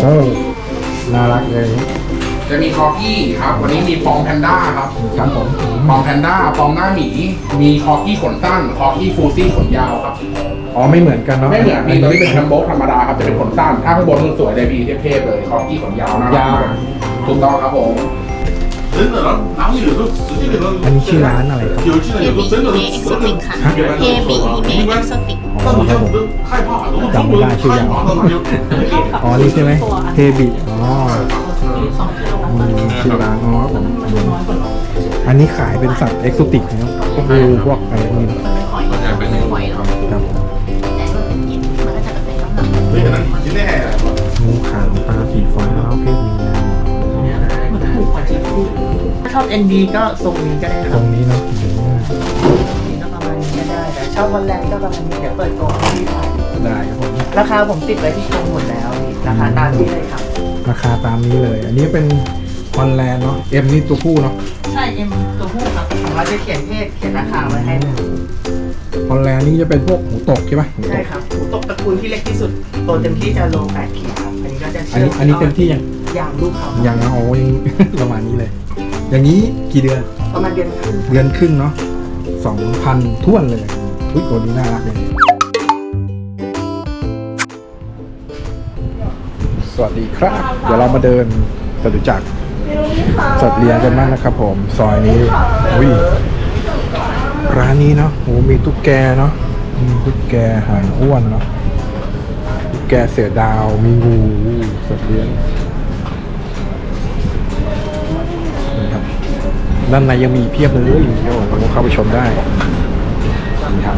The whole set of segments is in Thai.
โอ้น่ารักเลย จะมีคอกี้ครับ วันนี้มีปองแพนด้าครับ ครับผม ปองแพนด้าปองหน้าหมี มีคอกี้ขนสั้น คอกี้ฟูซี่ขนยาวครับ อ๋อไม่เหมือนกันเนาะ ไม่เหมือนมีตัวนี้เป็นแฮมโบกธรรมดาครับ จะเป็นขนสั้น ถ้าข้างบนมันสวยเลยพี่เทพๆเลย คอกี้ขนยาวนะ ยาว ถูกต้องครับผม 真的，然后然后有时候实际可能 อันนี้ชื่อร้านอะไรครับ 有些人有时候真的是死了 เฮบิฮิเมะเอ็กโซติก 但是像我们害怕，如果中国人太麻烦了就。 อ๋อนี่ใช่ไหมเฮบิอ๋ออืมชื่อร้านอ๋อครับผมอันนี้ขายเป็นสัตว์เอ็กโซติกนะครับพวกงูพวกอะไรพวกนี้ 现在变成 ครับผม แต่ถ้าเป็นกินมันก็จะเป็นน้ำหนัก 所以可能你今天 งูขาวตาสีฟ้าเพศเมีย ถ้าชอบ ND ก็ทรงนี้ก็ได้ค ต รั ร บ งนี้เนาะ ก็ได้แต่ชอบวันแรงก็ประมาณนี้เดี๋ยวเปิดกล่องให้พี่ถ่ายได้ครับผมราคาผมติดไว้ที่กล่องหมดแล้วนี่ราคาตามที่เลยครับ ราคาตามนี้เลย อันนี้เป็นฮอลแลนด์เนาะเอ็มนี่ตัวผู้เนาะใช่เอ็มตัวผู้ครับของเราจะเขียนเพศเขียนราคาไว้ให้เลยฮอลแลนด์นี่จะเป็นพวกหูตกใช่ไหมหูตใช่กครับหูตกตระกูลที่เล็กที่สุดโตเต็มที่จะโล8ขีดครับอันนี้ก็จะอันเชื่นี้อันนี้เต็มที่ยังยางลูกเขายังนะโอ้ยง ประมาณนี้เลย อย่างนี้กี่เดือนประมาณเดือนครึ่งเดือนครึ่งเนาะสองพันท้วนเลย อุ้ยตัวนี้น่ารักเลยสวัสดีครับ เดี๋ยวเรามาเดินจตุจักรจัดเรียงกันบ้างนะครับผม ซอยนี้อุ้ยร้านนี้เนาะโหมีตุ๊กแกเนาะมีตุ๊กแกหางอ้วนเนาะตุ๊กแกเสือดาว มีงูสัตว์เลี้ยงนี่ครับด้านในยังมีเพียบเลยโอ้โหเข้าไปชมได้ นี่ครับ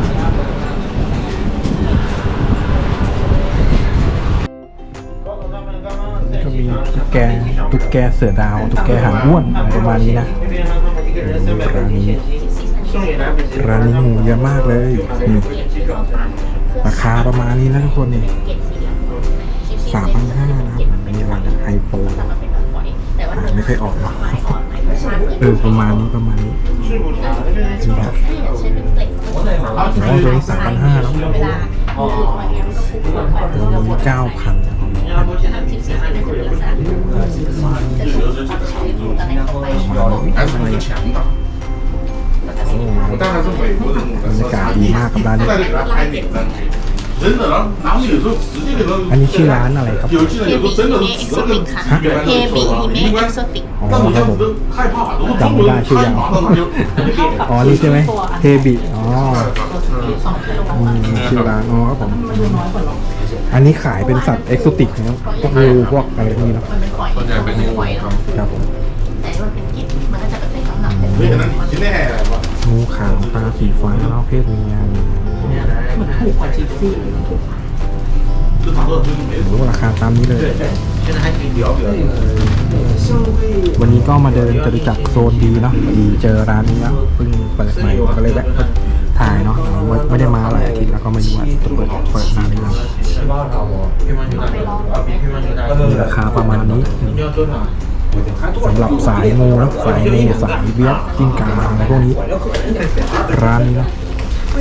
นี่ก็มีตุ๊กแกตุ๊กแกเสือดาว ตุ๊กแกหางอ้วนอะไรประมาณนี้นะร้านนี้ร้านนี้งูเยอะมากเลยนี่ราคาประมาณนี้นะทุกคนนี่สามพันห้านะครับมีร้านไฮโปอ่านไม่เคยออกหรอกเออประมาณนี้ประมาณนี้นี่ครับใช้เป็ ร้อยตัวสามพันห้าแล้วตัวนี้เก้าพันบรรยากาศดีมากกับร้านนี้ อันนี้ชื่อร้านอะไรครับ เฮบิฮิเมะเอ็กโซติกค่ะฮะ เฮบิฮิเมะเอ็กโซติกอ๋อครับผมจำไม่ได้ชื่อยาวอ๋อนี่ใช่ไหมเฮบิอ๋ออืมชื่อร้านอ๋อครับผมอันนี้ขายเป็นสัตว์เอ็กซ์ติกนะครับพวกงูพวกอะไรพวกนี้เนาะส่วนใหญ่เป็นฝอยเนครับผมแต่ว่าเป็นกิจมันก็จะเป็นน้ำหนักเป็นึ่องูขาวตาสีฟ้าแล้วเพศเมีย มันถูกกว่าทิปซี่ 就打到就是没 โอ้ราคาตามนี้เลย 现在还可以聊聊。 วันนี้ก็มาเดินจตุจักรโซนดีเนาะดีเจอร้านนี้แล้วเพิ่งเปิดใหม่ก็เลยแวะถ่ายเนาะไม่ไม่ได้มาหลายอาทิตย์แล้วก็ไม่รู้ว่าจะเปิดเปิดนานหรือยังมีราคาประมาณนี้สำหรับสายงูเนอะสายงูสายเบี้ยกิ้งก่าอะไรพวกนี้ ร้านนี้เนาะ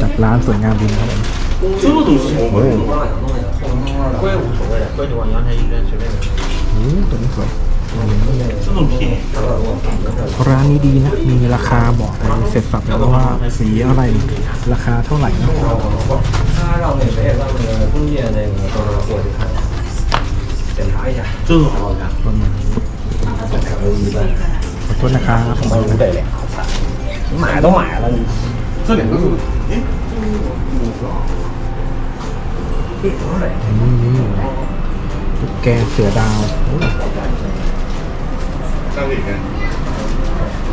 จัดร้านสวยงามดีนะครับผม 这都是我 โอ้ 们 贵无所谓的，贵就往阳台一扔，随便扔。 โหตัวนี้สวย 这种便宜。 ร้านนี้ดีนะ มีราคาบอกไปเสร็จสับแล้วว่าสีอะไรราคาเท่าไหร่นะ 他让那谁让那个中介那个到时候过去看，检查一下。这个好好看。 ต้นไม้ขอโทษนะครับ 我五百两，操！你买都买了，你 这两个是，哎， นี่นี่ตุ๊กแกเสือดาวโอ้ 三个里面，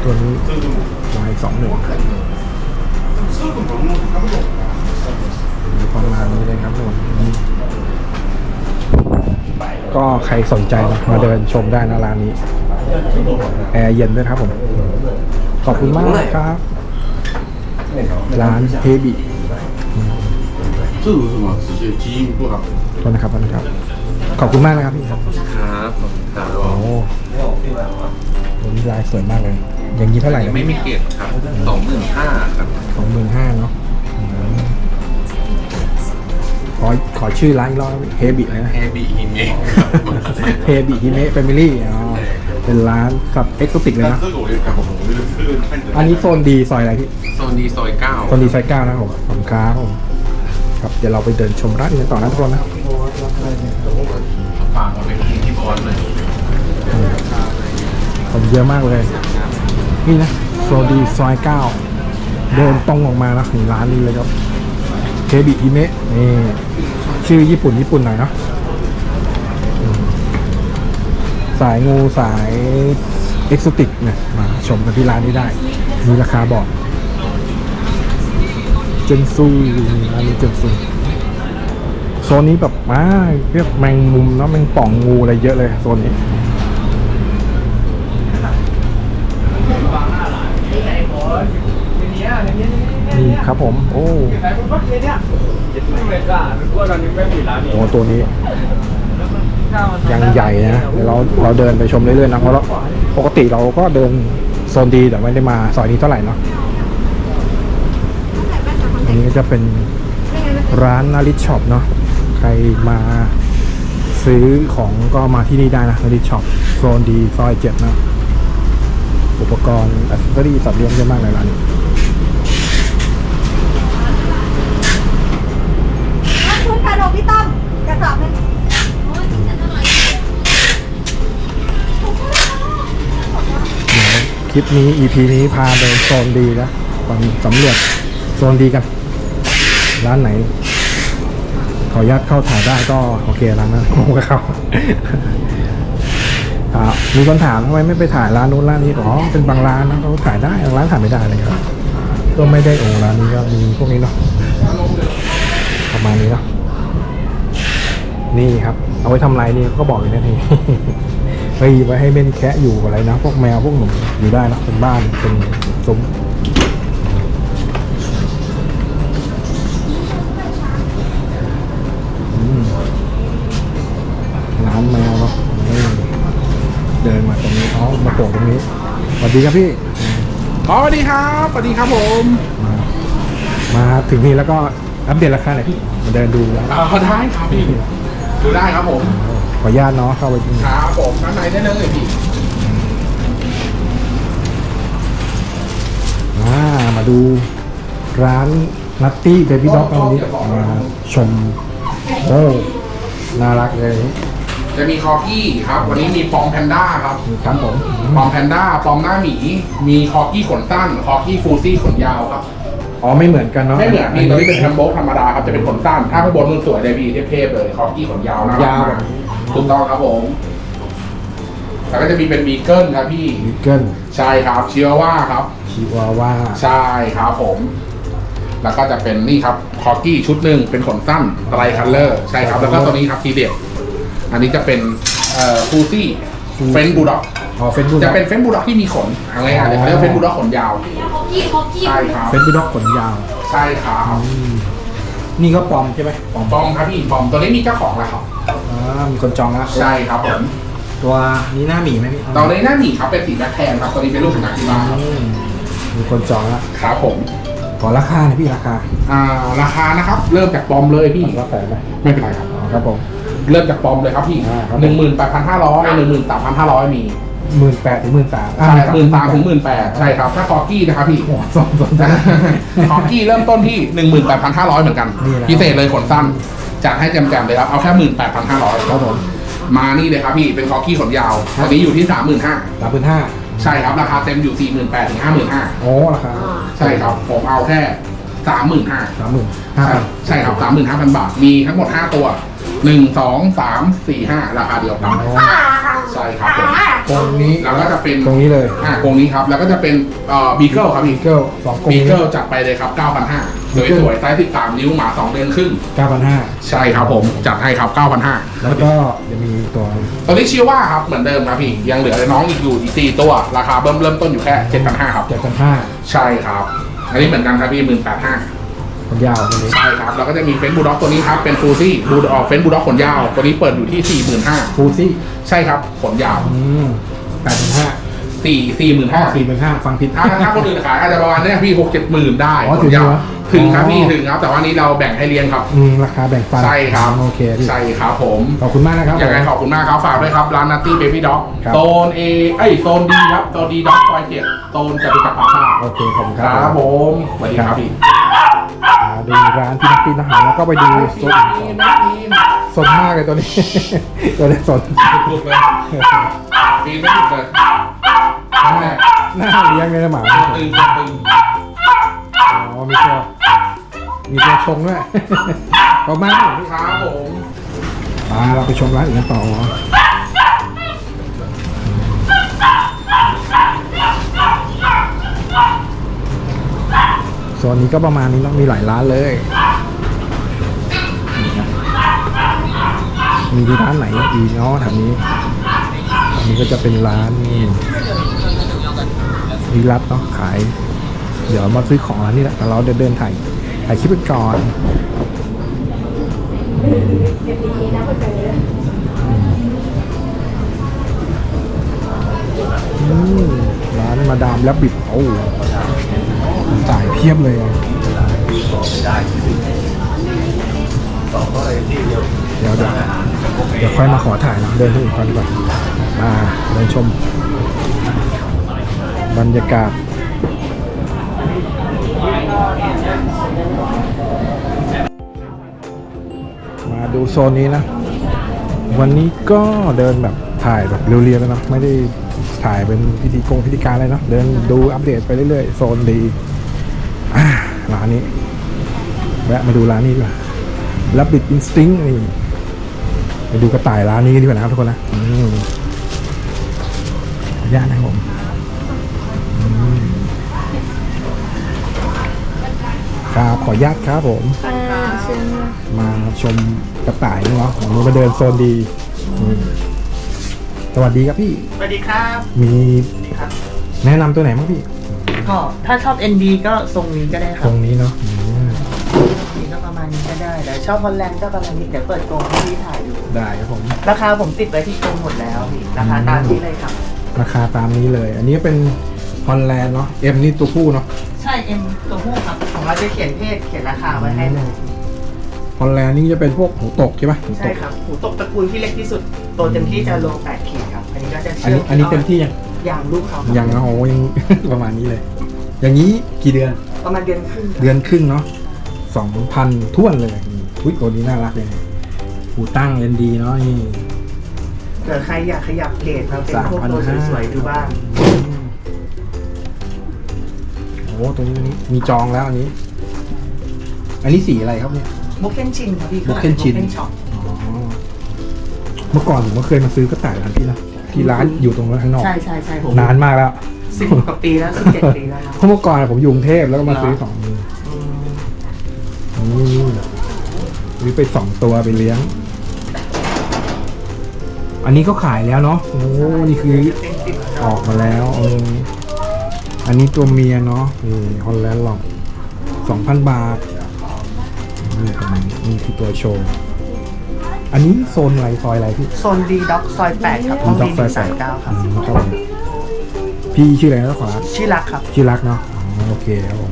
ตัวนี้ 这个是母， วายสองหนึ่ง 这个萌看不懂。 ประมาณนี้เลยครับทุกคนนี่ก็ใครสนใจนะมาเดินชมได้นะร้านนี้ แอร์เย็นด้วยครับผม ขอบคุณมากครับ ร้านเฮบิ 这个是什么？直接基因不好。 โทษนะครับโทษนะครับ ขอบคุณมากนะครับพี่ครับ ครับผมครับ โอ้ตัวนี้ลายสวยมากเลย อย่างนี้เท่าไหร่นะ ไม่มีเกตครับสองหมื่นห้าครับ สองหมื่นห้าเนาะอืมขอ อขอชื่อร้านอีกรอบเฮบิเลยนะ เฮบิฮิเมะ เฮบิฮิเมะแฟมิลี่อ๋อ เป็นร้านสับเอ็กโซติกเลยนะ อันนี้โซนดีซอยอะไรพี่ โซนดีซอยเก้าโซนดีซอยเก้านะครับผมขอบคุณคผมครับ เดี๋ยวเราไปเดินชมร้านกันต่อนะทุกคนนะ ฝากมาเป็นที่บอลเลยคนเยอะมากเลย นี่นะโซดีซอยเก้าเดินตรงออกมานะถึงร้านนี้เลยครับเคบิอิเมะนี่ชื่อญี่ปุ่นญี่ปุ่นหน่อยเนาะ สายงูสายเอ็กซ์ติกเนี่ยมาชมกันที่ร้านนี้ได้ มีราคาบอก เจนซูร้านนี้เจนซูโซนนี้แบบมาเรียกแมงมุมเนาะแมงป่องงูอะไรเยอะเลยโซนนี้นี่ครับผม โอ้โหตัวนี้ ยังใหญ่นะเดี๋ยวเราเราเดินไปชมเรื่อยๆนะเพราะเราปกติเราก็เดินโซนดีแต่ไม่ได้มาซอยนี้เท่าไหร่เนาะอันนี้ก็จะเป็นร้านนาริชช็อปเนาะใครมาซื้อของก็มาที่นี่ได้นะนาริชช็อปโซนดีซอยเจ็ดนะอุปกรณ์อัซเซอรี่สัตว์เลี้ยงเยอะมากเลยร้านนี้ ชุดขนมพี่ต้อมกระสอบหนึง ค ลิปนี้ EP นี้พาไปโซนดีแล้วไปสำรวจโซนดีกัน ร้านไหน ขออนุญาตเข้าถ่ายได้ก็โอเคร้านนั้นผมก็เข้าครับมีคนถามทำไมไม่ไปถ่ายร้านนู้นร้านนี้อ๋อเป็นบางร้านนะเขาถ่ายได้บางร้านถ่ายไม่ได้เลยครับก็ไม่ได้โอ้ร้านนี้ก็มีพวกนี้เนาะประมาณนี้เนาะนี่ครับ เอาไว้ทำไรนี่ก็บอกอยู่นะที เฮ้ยไว้ให้เม่นแคะอยู่อะไรนะ พวกแมวพวกหนูอยู่ได้นะเป็นบ้านเป็นซุ้มอืมร้านแมวเนาะนี่เดินมาตรงนี้อ๋อมาโผล่ตรงนี้สวัสดีครับพี่อ๋อสวัสดีครับสวัสดีครับผม มามาถึงนี่แล้วก็อัปเดตราคาหน่อยพี่มาเดินดูแล้วอ่าได้ครับพี่ดูได้ครับผมข ออนุญาตเนาะเข้าไปที่ครับผมข้างในได้เลยพี่อ่ามาดูร้านนัตตี้เบบี้ด็อกวันนี้มาชมโอ้น่ารักเลย จะมีคอกี้ครับ วันนี้มีปอมแพนด้าครับนี่ครับผมปอมแพนด้าปอมหน้าหมี มีคอกี้ขนสั้นคอกี้ฟูซี่ขนยาวครับอ๋อไม่เหมือนกันเนาะไม่เหมือนนี่ตัวนี้เป็นแฮมโบกธรรมดาครับจะเป็นขนสั้นถ้าข้างบนมันสวยเลยพี่เทพๆเลยคอกี้ขนยาวนะยาวแบบนี้ ถูกต้องครับผม แล้วก็จะมีเป็นบีเกิลครับพี่วิกเกิลใช่ครับชิวาว่าครับ ชิวาว่าใช่ครับผม แล้วก็จะเป็นนี่ครับคอกี้ชุดหนึ่งเป็นขนสั้นไตรคัลเลอร์ใช่ครับ แล้วก็ตัวนี้ครับทีเด็ดอันนี้จะเป็นเอ่อฟูซี่เฟนบูลด็อกอ๋อเฟนบูจะเป็นเฟนบูลด็อกที่มีขนอะไรอะเดี๋ยวเขาเรียกว่าเฟนบูลด็อกขนยาวกี้ฮอกกี้ใช่ครับ เฟนบูด็อกขนยาวใช่ครับ อืมนี่ก็ปลอมใช่ไหมปลอมปอมครับพี่ปอมตัวนี้มีเจ้าของแล้วครับอ่า มีคนจองแล้วใช่ครับผมตัวนี้หน้าหมีไหมพี่ตอนนี้หน้าหมีครับเป็นสีแบ็คแทนครับตัวนี้เป็นรูปสุนัขที่บ้านครับอืมมีคนจองแล้วครับผมขอราคาหน่อยพี่ราคาอ่าราคานะครับ เริ่มจากปอมเลยพี่รับแต่ไหมไม่เป็นไรครับ อ๋อครับผม เริ่มจากปอมเลยครับพี่อ่าครับผมหนึ่งหมื่นแปดพันห้าร้อยหนึ่งหมื่นสามพันห้าร้อยมีหมื่นแปดถึงหมื่นสามใช่หมื่นสามถึงหมื่นแปดใช่ครับ ถ้าคอกี้นะครับพี่โอ้โหสองสองจ้าคอกี้เริ่มต้นที่หนึ่งหมื่นแปดพันห้าร้อยเหมือนกัน นี่แหละ พิเศษเลยขนสั้น จัดให้แจมๆเลยครับ เอาแค่หมื่นแปดพันห้าร้อยครับผมมานี่เลยครับพี่เป็นคอกี้ขนยาวครับตอนนี้อยู่ที่สามหมื่นห้าสามพันห้าใช่ครับราคาเต็มอยู่สี่หมื่นแปดถึงห้าหมื่นห้าโอ้ราคาใช่ครับผมเอาแค่สามหมื่นห้าสามหมื่นห้าใช่พันใช่ครับสามหมื่นห้าพันบาทมีทั้งหมดห้าตัวหนึ่งสองสามสี่ห้าราคาเดียวกันใช่ครับผมตรงนี้แล้วก็จะเป็นตรงนี้เลยอ่ากรงนี้ครับแล้วก็จะเป็นเอ่อบีเกิลครับบีพี่เกิลสองกรงบีนี้เกิลจัดไปเลยครับ9,500 สวย Beagle สวยๆไซส์13 นิ้วหมา2เดือนครึ่งเก้าพันห้าใช่ครับผม จัดให้ครับ 9,500แล้วก็จะมีตัวตัวนี้ชื่อว่าครับเหมือนเดิมครับพี่ ยังเหลือน้องอีกอยู่อีก4ตัว ราคาเริ่มเริ่มต้นอยู่แค่ 7,500ครับเจ็ดพันห้าใช่ครับ อันนี้เหมือนกันครับพี่ 18,500คนยาวตัวนี้ใช่ครับแล้วก็จะมีเฟนบูลด็อกตัวนี้ครับเป็นฟูซี่บูดออกเฟนบูลด็อกขนยาวตัวนี้เปิดอยู่ที่45,000ฟูซี่ใช่ครับขนยาวอืมแปดพันห้า4 45,000สี่พันห้าฟังผิดถ้าถ้าคนอื่นขายอาจจะประมาณเนี้ยพี่6 7หมื่นได้อ๋อขถึนงยาวเหรอ ถึงครับพี่อ๋อถึงครับ แต่ว่านี้เราแบ่งให้เลี้ยงครับ อืมราคาแบ่งปันใช่ครับโอเคพี่ใช่ครับผมขอบคุณมากนะครับอย่างไรขอบคุณมากครับฝากด้วยครับร้านนัตตี้เบบี้ด็อกครับโซนเอเอ้ยโซนดีครับโซนดีด็อกซอยเจ็ดโซนจตุจักรปากซ่าโอเคขอบคุณคครัรับบผมสวัสดีครับพี่มาดูร้านที่นักปีนอาหารแล้วก็ไปดูสดสดมากเลยตัวนี้ ตัวนี้สดลุกเลยปีนไม่หยุดเลยหน้าเลี้ยงเลยนะหมาตึงตึง อ๋อมีตัวมีตัวชงด้วยประมาณนี้ครับผมอ่าเราไปชมร้านอื่นกันต่อโซนนี้ก็ประมาณนี้เนาะมีหลายร้านเลย มีที่ร้านไหนอีกเนาะแถวนี้อันนี้ก็จะเป็นร้านวิรัตเนาะขายเดี๋ยวมาซื้อของร้านนี้แหละแต่เราเดินเดินถ่ายถ่ายคลิปไปก่อนร้านมาดามและบิดโอ้จ่ายเพียบเลยอะเดี๋ยวเดี๋ยวเดี๋ยวค่อยมาขอถ่ายนะเดินที่อื่นก่อนดีกว่ามาเดินชม บรรยากาศ มาดูโซนนี้นะ วันนี้ก็เดินแบบถ่ายแบบเรียวๆแล้วนะไม่ได้ถ่ายเป็นพิธีกงพิธีการอะไรนะเดินดูอัปเดตไปเรื่อยๆ โซนดีร้านนี้ แวะมาดูร้านนี้ดีกว่า Rabbit Instinct นี่ไปดูกระต่ายร้านนี้ดีกว่านะครับทุกคนนะอืมขออนุญาตนะครับผม ขออนุญาตครับผม มาชมกระต่ายเนาะวันนี้มาเดินโซนดีอืมสวัสดีครับพี่ สวัสดีครับมีครับ แนะนำตัวไหนบ้างพี่ ก็ถ้าชอบ ND ก็ทรงนี้ก็ได้คตรัรบงนี้เนาะอืมนี่ก็ประมาณนี้ก็ได้แต่ชอบฮอลแลนด์ก็ประมาณนี้เดี๋ยวเปิดกรงให้พี่ถ่ายดูได้ครับผม ราคาผมติดไว้ที่กรงหมดแล้วพี่ราคาตามนี้เลยครับ ราคาตามนี้เลย อันนี้เป็นฮอลแลนด์เนาะ เอ็มนี่ตัวผู้เนาะ ใช่เอ็มตัวผู้ครับของ เราจะเขียนเพศเขียนราคาไว้ให้เลย ฮอลแลนด์นี่จะเป็นพวกหูตกใช่ปะหูตใช่ก ครับหูตกตระกูลที่เล็กที่สุด โตเต็มที่จะโล8ขีดครับ อันนี้ก็จะอันเชื่นี้อันนี้เต็มที่ยังอย่างลูกเขาครับยังนะโอ้ยัง ประมาณนี้เลย อย่างนี้กี่เดือน ประมาณเดือนครึ่งครับเดือนครึ่งเนาะสองพันท้วนเลยนี่อุ้ยตัวนี้น่ารักเลยหูตั้งเอ็นดีเนาะนี่เผื่อใครอยากขยับเพจมาเป็นพวกตัว3,500สวยๆดูบ้างโอ้ตัวนี้ตัวนี้มีจองแล้วอันนี้ อันนี้สีอะไรครับเนี่ยมุกเคนชินครับพี่มุกเคนชินมุกช็อปอ๋อเมื่อก่อนผมก็เคยมาซื้อกระต่ายร้านพี่นะที่ร้านอยู่ตรงนั้นข้างนอก ใช่ใช่ใช่ผมนานมากแล้ว สิบกว่าปีแล้วสิบเจ็ดปีแล้วนะ เพราะเมื่อก่อนผมอยู่กรุงเทพแล้วก็มาซื้อของนี่อืมนี่ซื้อไปสองตัวไปเลี้ยง อันนี้ก็ขายแล้วเนาะโอ้นี่คือ เป็นสิบออกมาแล้วเออ อันนี้ตัวเมียเนาะนี่ฮอลแลนด์หลอกสองพันบาท นี่ประมาณนี้นี่คือตัวโชว์ อันนี้โซนอะไรซอยอะไรพี่โซนดีด็อกซอยแปดครับห้องดีดีสามเก้าครับ อืมครับผมพี่ชื่ออะไรนะขอรับชื่อรักครับ ชื่อรักเนาะอ๋อโอเคครับผม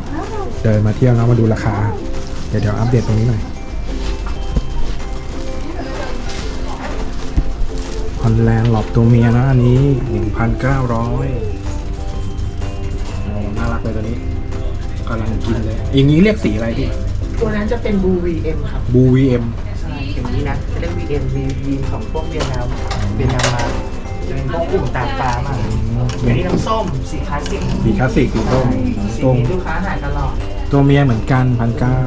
เดินมาเที่ยวเนาะมาดูราคา เดี๋ยวเดี๋ยวอัปเดตตรงนี้หน่อยฮอลแลนด์หลอบตัวเมียนะอันนี้หนึ่งพันเก้าร้อย น่ารักเลยตัวนี้กำลังกินเลยอย่างนี้เรียกสีอะไรพี่ตัวนั้นจะเป็นบูวีเอ็มครับบูวีเอ็มใช่อย่างนี้นะเรียกวีเอ็มวีวีของพวกเวียดนามเวียดนามมาจะเป็นพวกกลุ่มตาฟ้ามาอย่างนี้น้ำส้มสีคลาสสิกสีคลาสสิกสีส้มสีส้มนี้ลูกค้าหาตลอดตัวเมียเหมือนกันพันเก้า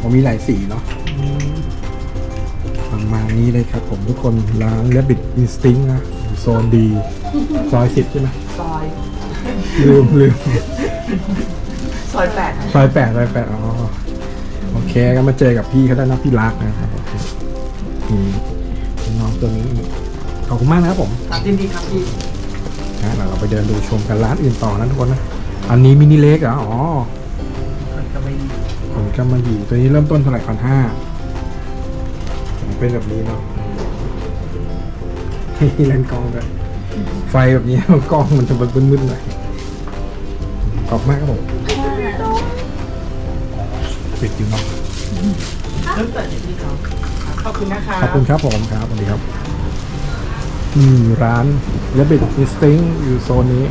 ผมมีหลายสีเนาะประมาณนี้เลยครับผมทุกคนร้านเลบิดอินสติ้งนะอยู่ โซนดีซอยสิบใช่ไหมซอย ลืมลืมซอยแปดซอยแปดซอยแปดอ๋อโอเคก็มาเจอกับพี่เขาได้นะพี่รักนะครับนี่น้องตัวนี้ขอบคุณมากนะครับผมครับยินดีครับพี่นะเดี๋ยวเราไปเดินดูชมกันร้านอื่นต่อนะทุกคนนะอันนี้มินิเล็กเหรออ๋อมันก็ไม่ดีขนกำมะหยี่ตัวนี้เริ่มต้นเท่าไหร่พันห้าเป็นแบบนี้เนาะ นี่เล่นกล้องด้วยไฟแบบนี้ กล้องมันจะมึนๆหน่อยอบคุณมากครับผมปิดอยู่เนาะเริ่มเปิดอยู่ที่เขาขอบคุณนะคะขอบคุณครับผมครับสวัสดีครับนี่ร้าน Rabbit Instinct อยู่โซนนี้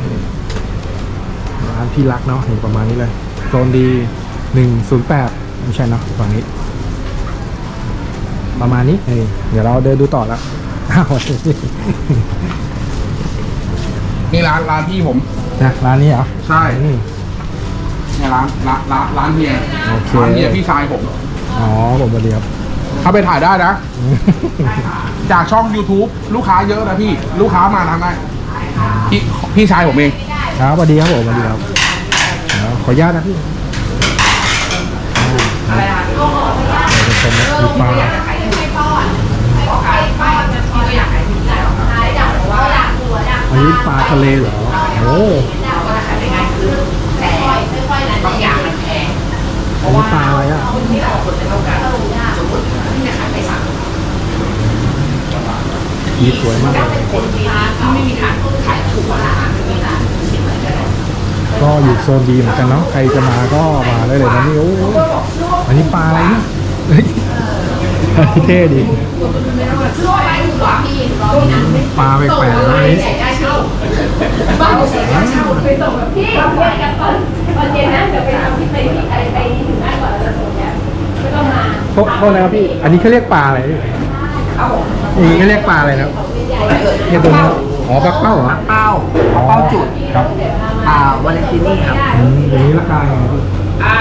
ร้านที่รักเนาะนี่ประมาณนี้เลย โซนดีหนึ่งศูนย์แปดไม่ใช่เนาะฝั่งนี้ ประมาณนี้นี่เดี๋ยวเราเดินดูต่อแล้ว อ้าวนี่ร้านร้านพี่ผม นะร้านนี้เหรอใช่ อืม เนี่ยร้านร้านร้านร้านเฮียโอเค ร้านเฮียพี่ชายผมอ๋อผมสวัสดีครับเข้าไปถ่ายได้นะจากช่อง YouTube ลูกค้าเยอะนะพี่ ลูกค้ามาทำได้พี่พี่ชายผมเอง ครับสวัสดีครับผมสวัสดีครับเดี๋ยวขออนุญาตนะพี่เราจะชมนะดูปลาอันนี้ปลา ทะเลเหรอโอ้บางอย่างมันแพงอันนี้ปลาอะไรอะคนที่เราคนจะเท่ากันสมมติที่จะขายไปสามมีสวยมากเลยคนที่ร้านไม่มีฐางขายถูกกว่าร้านมีร้านก็อยู่โซนดีเหมือนกันเนาะ ใครจะมาก็มาได้เลยนะนี่โอ้อันนี้ปลาอะไรเนี่ยเท่ดี ปลาแปลกๆเลย บ้านผมเช่าไปส่งแบบพี่ไปกันตอนตอนเย็นนะเดี๋ยวไปทำที่ไปที่ไปไปถึงหน้าก่อนแล้วจะส่งเนี่ยไม่ต้องมาโทษโทษนะครับพี่ อันนี้เขาเรียกปลาอะไรพี่อย่างนี้เขาเรียกปลาอะไรนะครับเนี่ยตัวนี้อ๋อปลาเป้าเหรอเป้าอ๋อเป้าจุดครับอ่าวาเลนตินี่ครับอืมอย่างนี้ราคาไงพี่อ่า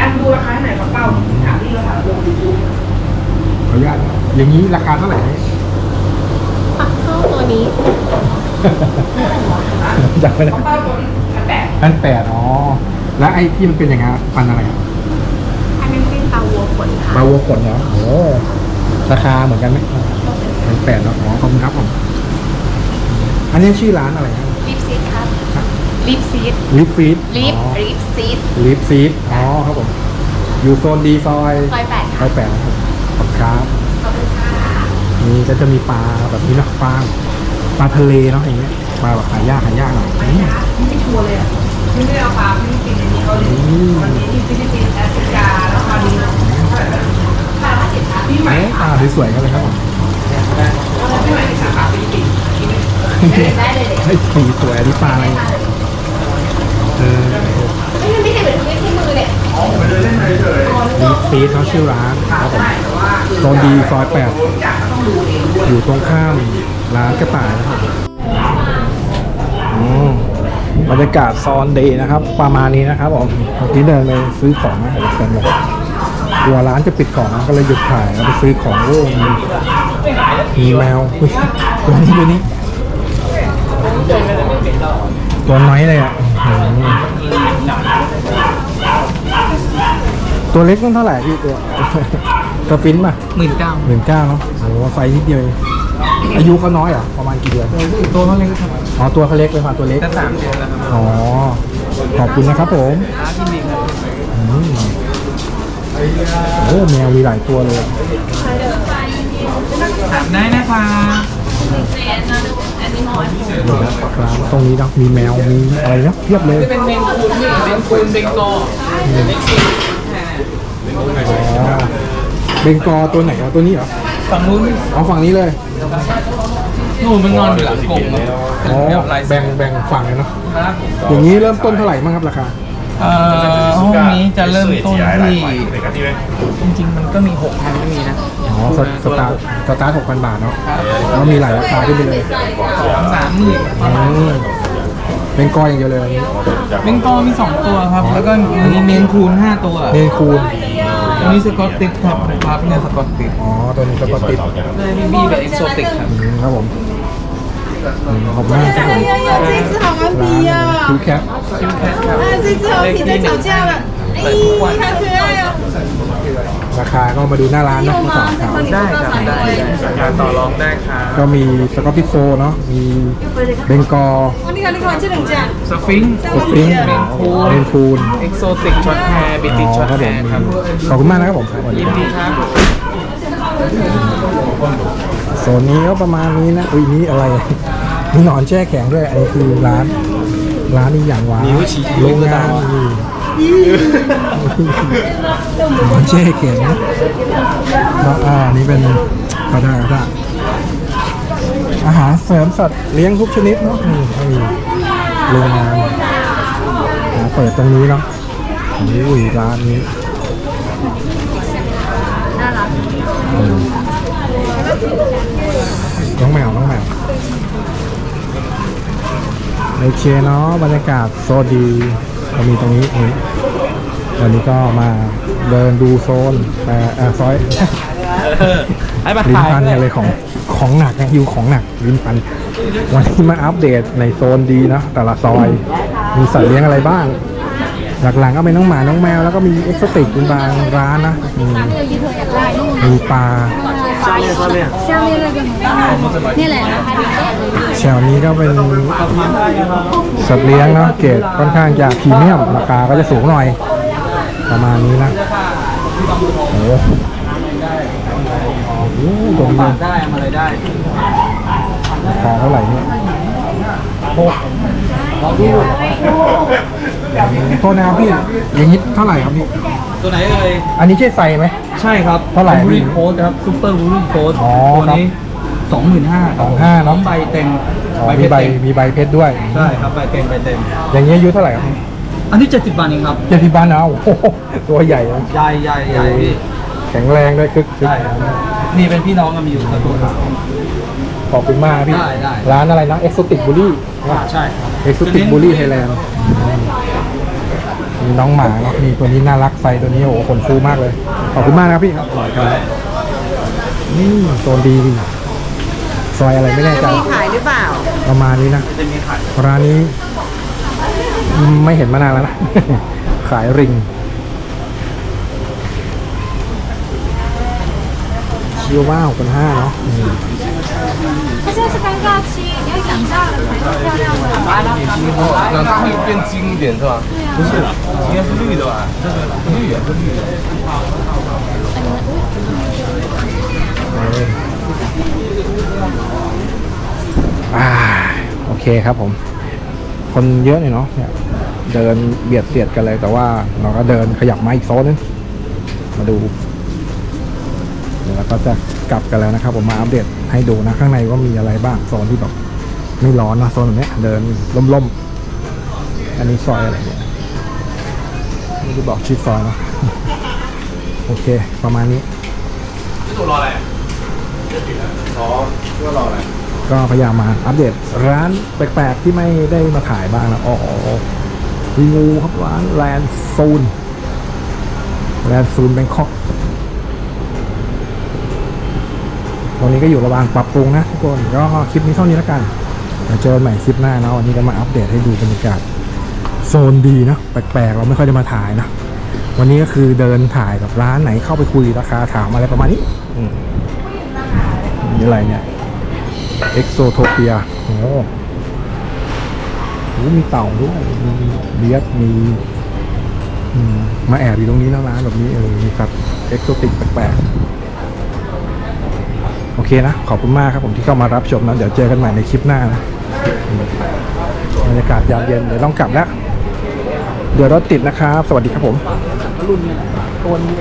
อันดูราคาไหนครับเป้าถามพี่เราถามลงดูขออนุญาตนะอย่างนี้ราคาเท่าไหร่ปักเข้าตัวนี้ จำไม่ได้เป้าตัวนี้พันแปดพันแปดอ๋อ แล้วไอ้ที่มันเป็นอย่างไงครับพันอะไรครับอันนั้นเป็นตาวัวขนค่ะปลาวัวขนเหรอโอ้ราคาเหมือนกันไหมพันแปดเนาะอ๋อขอบคุณครับผมอันนี้ชื่อร้านอะไรครับลิปซีดครับลิปซีดลิฟฟีดลิปลิปซีดลิฟฟีดอ๋อครับผมอยู่โซนดีซอยซอยแปดซอยแปดนะครับขอบคุณครับนี่ก็จะมีปลาแบบนี้เนาะปลา ปลาทะเลเนาะอย่างเงี้ยปลาแบบหายากหายากหน่อยอืมไม่ชัวร์เลยอะไม่ได้เอาปลาฟิลิปปินส์อันนี้เกาหลีอืมวันนี้ที่ฟิลิปปินส์แอฟริกาแล้วคราวนี้พี่ใหม่เอ๊ะปลาสวยๆกันเลยครับผมพี่ใหม่ที่สาขาฟิลิปปินส์ได้เลยเด็กเฮ้ยสีสวยอันนี้ปลาอะไรเออไม่ไม่ใช่เหมือนที่มือเนี่ยลิฟฟีดเขาชื่อร้านครับผมโซนดีซอยแปดอยู่ตรงข้าม ร้านกระต่ายนะครับอืมบรรยากาศซอนเดย์นะครับ ประมาณนี้นะครับผมเมื่อกี้เดินไปซื้อของนะเต็มเลยกลัวร้านจะปิดก่อนนะก็เลยหยุดถ่ายแล้วไปซื้อของโอ้มีมีแมวอุ๊ยตัวนี้ตัวนี้ตัวน้อยเลยอะอืมตัวเล็กนั่นเท่าไหร่พี่ตัวสฟินช์ป่ะหมื่นเก้าหมื่นเก้าเนาะโอ้โหไซส์นิดเดียวเองอายุเขาน้อยเหรอประมาณกี่เดือนตัวเขาเล็กครับอ๋อตัวเขาเล็กเลยค่ะตัวเล็กจะสามเดือนแล้วครับอ๋อขอบคุณนะครับผมครับยินดีครับอืมโอ้แมวมีหลายตัวเลยถามได้นะคะครับตรงนี้เนาะมีแมวมีอะไรเนาะเพียบเลยเป็นเมนคูนนี่เมนคูนเบงกอลอ๋อเบงกอตัวไหนอะตัวนี้เหรอฝั่งนู้นเอาฝั่งนี้เลย นู่นมันนอนอยู่หลังกรงครับอ๋อเดี๋ยวลายเซ็แบ่นงแบ่งฝั่งเลยเนาะครับอย่างนี้เริ่มต้นเท่าไหร่บ้างครับราคาเอ่อห้องนี้จะเริ่มต้นที่จริงๆมันก็มีหกพันก็มีนะอ๋อสสตาร์ทสตาร์ทหกพันบาทเนาะแล้วมีหลายราคาขึ้นไปเลยสองสามหมื่นประมาณอืมเป็นกออย่างเดียวเลยอันนี้เบงกอลมีสองตัวครับ แล้วก็มีเมนคูนห้าตัว เนนคูน อันนี้สกอตติชครับครับเนี่ยสกอตติช อ๋อ ตัวนี้สกอตติด เลยมีบีแบบเอ็กโซติกครับ อืมครับผมอืมขอบคุณมากครับผม 哎呀，这只好顽皮呀、 คิวแคป คิวแคทครับ 啊，这只好皮在吵架了。哎，好可爱哦！ ราคาก็มาดูหน้าร้านเนาะทั้สองครับ ได้ครับได้ได้ราคาต่อรองได้ครับก็มีสกอตติชโฟเนาะ มีเบงกอลสฟิงค์สปริงเรนคูนเอ็กโซติกช็อตแฮร์บิติช็อตแฮร์ครับขอบคุณมากนะครับผมครับยินดีครับโซนนี้ก็ประมาณนี้นะ อุ้ยนี่อะไร มีหนอนแช่แข็งด้วย อันนี้คือร้าน ร้านนี้อย่างว้ามีวิชิโรงงานนี่ เช่เข็นแล้วอ่านี่เป็นกระดาษกระดาษอาหารเสริมสัตว์เลี้ยงทุกชนิดเนาะนี่นี่โรงงานอ่าเปิดตรงนี้เนาะอุ้ยร้านนี้น้องแมวน้องแมวโอเคเนาะบรรยากาศโซดี็มีตรงนี้นี่วันนี้ก็มาเดินดูโซนแต่อะซอยไอ้บัตรลิ้นพันกัเลยของของหนักนะอยู่ของหนักลิ้นพัน วันนี้มาอัปเดตในโซนดีนะแต่ละซอยมีสัตว์เลี้ยงอะไรบ้าง หลักๆก็เป็นน้องหมาน้องแมวแล้วก็มีเอ็กโซติกบางร้านนะมีปลา นี่แหละแถวนี้ก็เป็นสัตว์เลี้ยงเนาะเกรดค่อนข้างจะพรีเมียมราคาก็จะสูงหน่อย ประมาณนี้นะโอ้โหโอ้โหตัวนี้ได้มาเลยได้ราคาเท่าไหร่เนี่ยโอ้โทษนะครับพี่อย่างนี้เท่าไหร่ครับพี่ ตัวไหนเอ่ยอันนี้ใช่ไซไหม ใช่ครับเท่าไหร่บูรี่โค้ดครับซูเปอร์บูรี่โค้ดอ๋อตัวนี้สองหมื่นห้า25,000เนอะ ใบเต็มอ๋อใบเพมีชรใบเต็มมีใบเพชรด้วย ใช่ครับใบเต็มใบเต็ม อย่างนี้อายุเท่าไหร่ครับอันที่เจ็ดสิบบาทเองครับเจ็ดสิบบ้านเอาโอ้โหตัวใหญ่นะใหญ่ใหญ่ใหญ่พี่แข็งแรงด้วยคึกคึกใช่ครับนี่เป็นพี่น้องกันมีอยู่กับตัวครับ ขอบคุณมากพี่ ได้ได้ ร้านอะไรนะ Exotic Bully ใช่ครับ Exotic Bully Thailand มีน้องหมาเนาะมีตัวนี้น่ารักไฟตัวนี้โอ้โหขนฟูมากเลย ขอบคุณมากนะครับพี่ครับครับนี่โซนดีซอยอะไรไม่แน่ใจมีขายหรือเปล่า ประมาณนี้นะจะมีขายร้านนี้ ไม่เห็นมานานแล้วนะ ขายริง ชิวว่าหกพันห้าเนาะอืม 它现在是尴尬期，你要养大了才是漂亮的。养大会变金一点是吧？不是，应该是绿的吧？这个绿也是绿的。 เอออ่าโอเคครับผม คนเยอะเลยเนาะเนี่ยเดินเบียดเสียดกันเลย แต่ว่าเราก็เดินขยับมาอีกโซนนึงมาดูเ ดี๋ยวเราก็จะกลับกันแล้วนะครับ ผมมาอัปเดตให้ดูนะข้างในว่ามีอะไรบ้างโซนที่แบบไม่ร้อนนะโซนแบบเนี้ยเดินล่มๆ อันนี้ซอยอะไรเนี่ยไม่ได้บอกชื่อซอยเนอะโอเค ประมาณนี้ก็พยายามมาอัปเดตร้านแปลกๆที่ไม่ได้มาถ่ายบ้างนะอ๋อมีงูครับร้านแลนซูนแลนซูนแบงคอก วันนี้ก็อยู่ระหว่างปรับปรุงนะทุกคนก็คลิปนี้เท่านี้แล้วกันเดี๋ยวเจอกันใหม่คลิปหน้านะวันนี้ก็มาอัปเดตให้ดูบรรยากาศโซนดีนะแปลกๆ เราไม่ค่อยได้มาถ่ายนะ วันนี้ก็คือเดินถ่ายกับร้านไหนเข้าไปคุยราคาถามอะไรประมาณนี้อืมมีอะไรเนี่ยเอ็กโซโทเปียโอ้โหมีเต่าด้วย มีเลียสมีมาแอบอยู่ตรงนี้นะร้านแบบนี้เออมีสัตว์เอ็กโซติกแปลกๆ โอเคนะ ขอบคุณมากครับผมที่เข้ามารับชมนะ เดี๋ยวเจอกันใหม่ในคลิปหน้านะบรรยากาศยามเย็นเดี๋ยวต้องกลับแล้ว เดี๋ยวรถติดนะครับ สวัสดีครับผมรุ่นนี้ตัวนี้